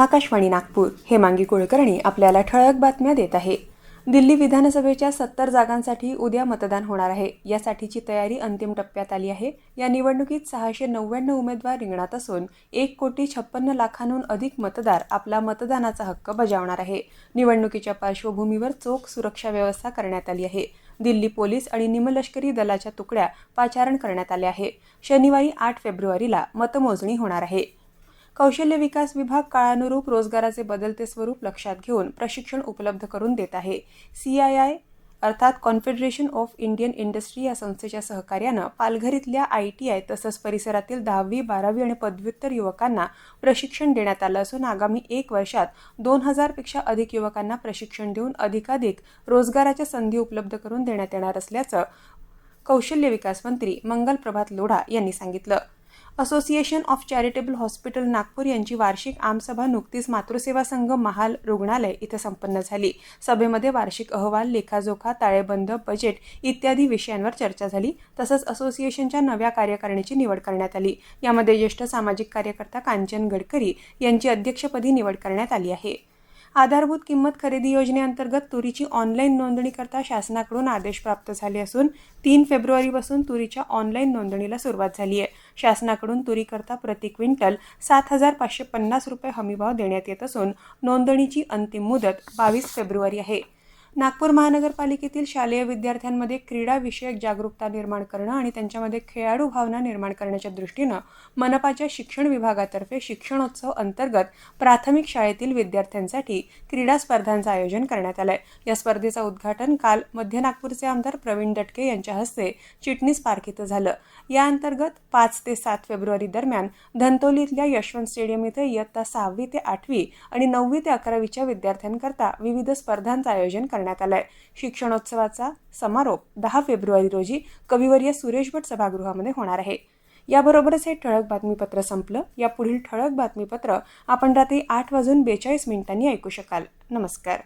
आकाशवाणी नागपूर. हेमांगी कुलकर्णी आपल्याला ठळक बातम्या देत आहे. दिल्ली विधानसभेच्या सत्तर जागांसाठी उद्या मतदान होणार आहे. यासाठीची तयारी अंतिम टप्प्यात आली आहे. या निवडणुकीत सहाशे नव्याण्णव उमेदवार रिंगणात असून एक कोटी छप्पन्न लाखांहून अधिक मतदार आपला मतदानाचा हक्क बजावणार आहे. निवडणुकीच्या पार्श्वभूमीवर चोख सुरक्षा व्यवस्था करण्यात आली आहे. दिल्ली पोलीस आणि निमलष्करी दलाच्या तुकड्या पाचारण करण्यात आल्या आहे. शनिवारी आठ फेब्रुवारीला मतमोजणी होणार आहे. कौशल्य विकास विभाग काळानुरूप रोजगाराचे बदलते स्वरूप लक्षात घेऊन प्रशिक्षण उपलब्ध करून देत आहे. सी आय आय अर्थात कॉन्फेडरेशन ऑफ इंडियन इंडस्ट्री या संस्थेच्या सहकार्यानं पालघर इथल्या आय टी आय तसंच परिसरातील दहावी बारावी आणि पदव्युत्तर युवकांना प्रशिक्षण देण्यात आलं असून आगामी एक वर्षात दोन हजारपेक्षा अधिक युवकांना प्रशिक्षण देऊन अधिकाधिक रोजगाराच्या संधी उपलब्ध करून देण्यात येणार असल्याचं कौशल्य विकास मंत्री मंगल प्रभात लोढा यांनी सांगितलं. Association of charitable hospital Nagpur यांची वार्षिक आमसभा नुकतीच मातृसेवा संघ महाल रुग्णालय इथं संपन्न झाली. सभेमध्ये वार्षिक अहवाल लेखाजोखा ताळेबंद बजेट इत्यादी विषयांवर चर्चा झाली. तसंच असोसिएशनच्या नव्या कार्यकारिणीची निवड करण्यात आली. यामध्ये ज्येष्ठ सामाजिक कार्यकर्ता कांचन गडकरी यांची अध्यक्षपदी निवड करण्यात आली आहे. आधारभूत किंमत खरेदी योजनेअंतर्गत तुरीची ऑनलाईन नोंदणीकरता शासनाकडून आदेश प्राप्त झाले असून तीन फेब्रुवारीपासून तुरीच्या ऑनलाईन नोंदणीला सुरुवात झाली आहे. शासनाकडून तुरीकरता प्रति क्विंटल सात हजार पाचशे पन्नास रुपये हमीभाव देण्यात येत असून नोंदणीची अंतिम मुदत बावीस फेब्रुवारी आहे. नागपूर महानगरपालिकेतील शालेय विद्यार्थ्यांमध्ये क्रीडा विषयक जागरूकता निर्माण करणं आणि त्यांच्यामध्ये खेळाडू भावना निर्माण करण्याच्या दृष्टीनं मनपाच्या शिक्षण विभागातर्फे शिक्षणोत्सव अंतर्गत प्राथमिक शाळेतील विद्यार्थ्यांसाठी क्रीडा स्पर्धांचं आयोजन करण्यात आलंय. या स्पर्धेचं उद्घाटन काल मध्य नागपूरचे आमदार प्रवीण दटके यांच्या हस्ते चिटणीस पार्क इथं झालं. या अंतर्गत पाच ते सात फेब्रुवारी दरम्यान धंतोली इथल्या यशवंत स्टेडियम इथं इयत्ता सहावी ते आठवी आणि नववी ते अकरावीच्या विद्यार्थ्यांकरता विविध स्पर्धांचं आयोजन करण्यात आलाय. शिक्षणोत्सवाचा समारोप दहा फेब्रुवारी रोजी कविवर्य सुरेश भट सभागृहामध्ये होणार आहे. याबरोबरच हे ठळक बातमीपत्र संपलं. या पुढील ठळक बातमीपत्र आपण रात्री आठ वाजून बेचाळीस मिनिटांनी ऐकू शकाल. नमस्कार.